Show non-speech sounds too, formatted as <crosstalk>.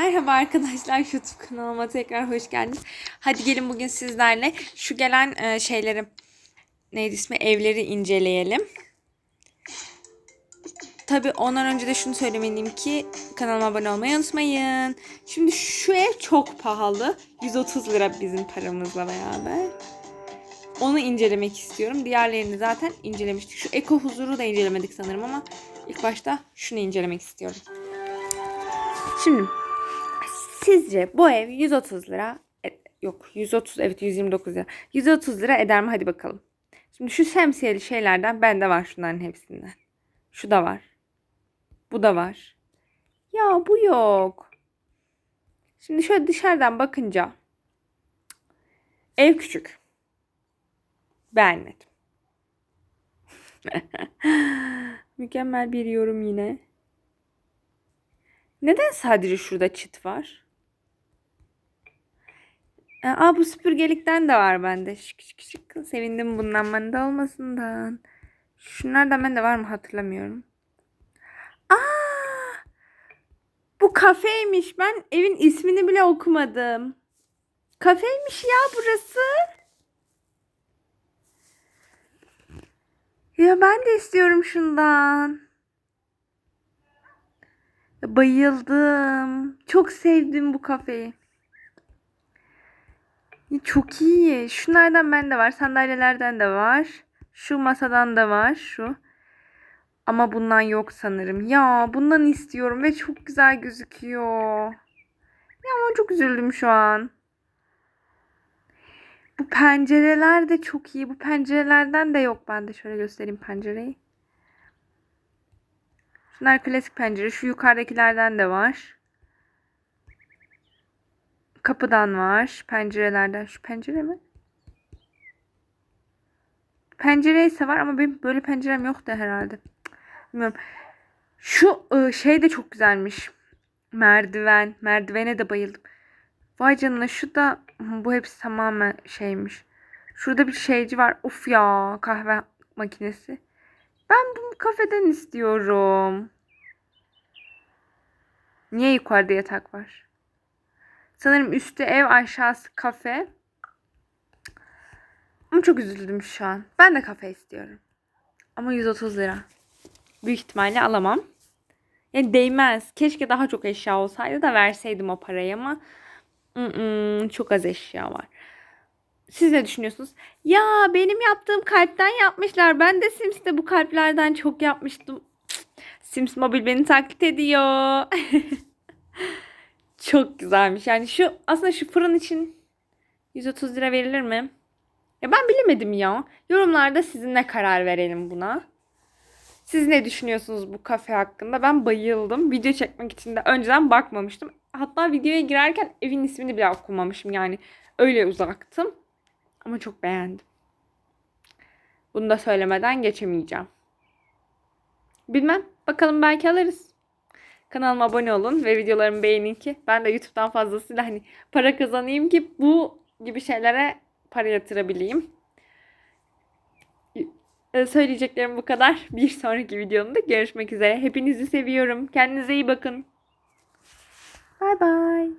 Merhaba arkadaşlar YouTube kanalıma tekrar hoş geldiniz. Hadi gelin bugün sizlerle şu gelen e, şeyleri neydi ismi evleri inceleyelim. Tabi ondan önce de şunu söylemeliyim ki kanalıma abone olmayı unutmayın. Şimdi şu ev çok pahalı. 130 lira bizim paramızla beraber. Onu incelemek istiyorum. Diğerlerini zaten incelemiştik. Şu Eko Huzur'u da incelemedik sanırım ama ilk başta şunu incelemek istiyorum. Şimdi sizce bu ev 130 lira e, yok 130 evet 129 lira 130 lira eder mi hadi bakalım. Şimdi şu şemsiyeli şeylerden bende var şunların hepsinden. Şu da var. Bu da var. Ya bu yok. Şimdi şöyle dışarıdan bakınca ev küçük. Beğenmedim. <laughs> Mükemmel bir yorum yine. Neden sadece şurada çit var? E, Aa bu süpürgelikten de var bende. Şık şık şık. Sevindim bundan bende olmasından. Şunlardan bende var mı hatırlamıyorum. Aa! Bu kafeymiş. Ben evin ismini bile okumadım. Kafeymiş ya burası. Ya ben de istiyorum şundan. Bayıldım. Çok sevdim bu kafeyi. Çok iyi. Şunlardan bende var. Sandalyelerden de var. Şu masadan da var. Şu. Ama bundan yok sanırım. Ya bundan istiyorum ve çok güzel gözüküyor. Ya ama çok üzüldüm şu an. Bu pencereler de çok iyi. Bu pencerelerden de yok bende. Şöyle göstereyim pencereyi. Şunlar klasik pencere. Şu yukarıdakilerden de var. Kapıdan var. Pencerelerden. Şu pencere mi? Pencere ise var ama benim böyle pencerem yoktu herhalde. Cık, Bilmiyorum. Şu ıı, şey de çok güzelmiş. Merdiven. Merdivene de bayıldım. Vay canına şu da bu hepsi tamamen şeymiş. Şurada bir şeyci var. Of ya kahve makinesi. Ben bu kafeden istiyorum. Niye yukarıda yatak var? Sanırım üstte ev aşağısı kafe. Ama çok üzüldüm şu an. Ben de kafe istiyorum. Ama 130 lira. Büyük ihtimalle alamam. Yani değmez. Keşke daha çok eşya olsaydı da verseydim o parayı ama ı-ı, çok az eşya var. Siz ne düşünüyorsunuz? Ya benim yaptığım kalpten yapmışlar. Ben de Sims'te bu kalplerden çok yapmıştım. Sims Mobile beni taklit ediyor. <laughs> çok güzelmiş. Yani şu aslında şu fırın için 130 lira verilir mi? Ya ben bilemedim ya. Yorumlarda sizinle karar verelim buna. Siz ne düşünüyorsunuz bu kafe hakkında? Ben bayıldım. Video çekmek için de önceden bakmamıştım. Hatta videoya girerken evin ismini bile okumamışım. Yani öyle uzaktım. Ama çok beğendim. Bunu da söylemeden geçemeyeceğim. Bilmem. Bakalım belki alırız. Kanalıma abone olun ve videolarımı beğenin ki ben de YouTube'dan fazlasıyla hani para kazanayım ki bu gibi şeylere para yatırabileyim. Ee, Söyleyeceklerim bu kadar. <laughs> Bir sonraki videomda görüşmek üzere. Hepinizi seviyorum. Kendinize iyi bakın. Bay bay.